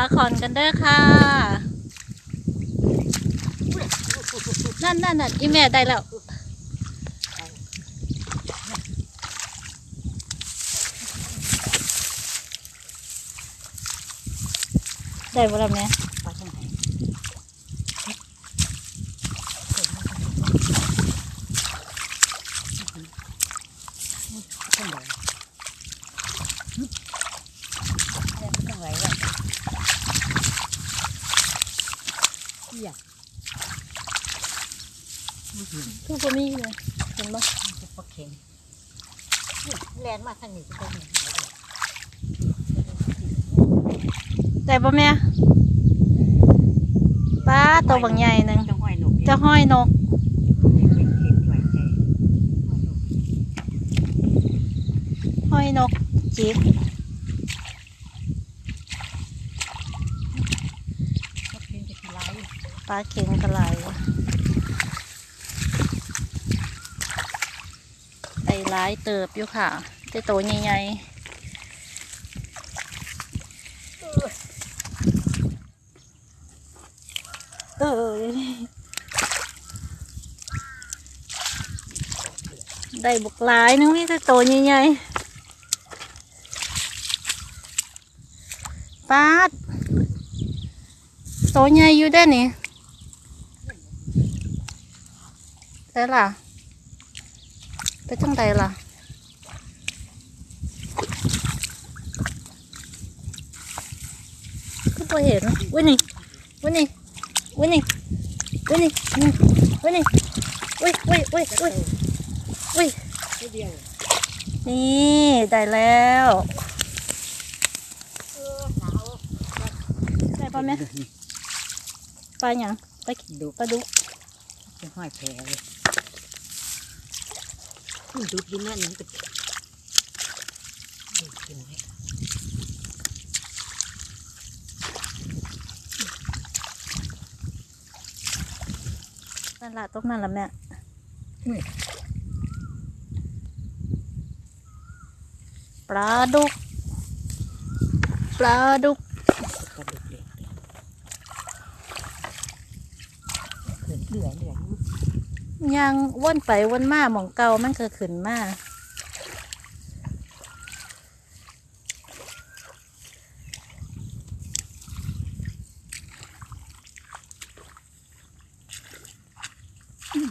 ปลาขอนกันเด้อค่ะ นั่นนั่นนั่นอีแม่ได้แล้วได้บ่ละแม่ ปลาช่างไหนช่างไหนช่างไหนวะ เหี้ยคือบ่มีเลยเห็นบ่จะปลาเข็งแลนมาทางนี้จะเป็นยังไงได้บ่แม่ปลาตัวบางใหญ่หนึงจะห้อยนกจะห้อยนกห้อยนกจิก ปลาเข็งกระไหลไอ้ร้ายเติบอยู่ค่ะแต่โตใหญ่ๆเอ้ยได้บุกหลายนึงนี่แต่โตใหญ่ๆปาดโตใหญ่อยู่ได้อนี่ ได้ล่ะ ไปจังใดล่ะ ก็พอเห็นวิ่นี่วิ่นี่วิ่นี่วิ่นี่วิ่นี่วิ่วิ่วิ่วิ่วิ่เดียวนี่ได้แล้วเออหนาวได้ปะแม่ปลาหยังปลาดูปลาดุกจะห้อยแผลเลย มันดูดอยู่นั่นนั่นก็ดูดอยู่ไหนนั่นละตรงนั้นละแม่ปลาดุก ปลาดุกเหลือเหลือ ยังว่นไปว่นมาหมองเก่ามันก็ขึ้นมาอืม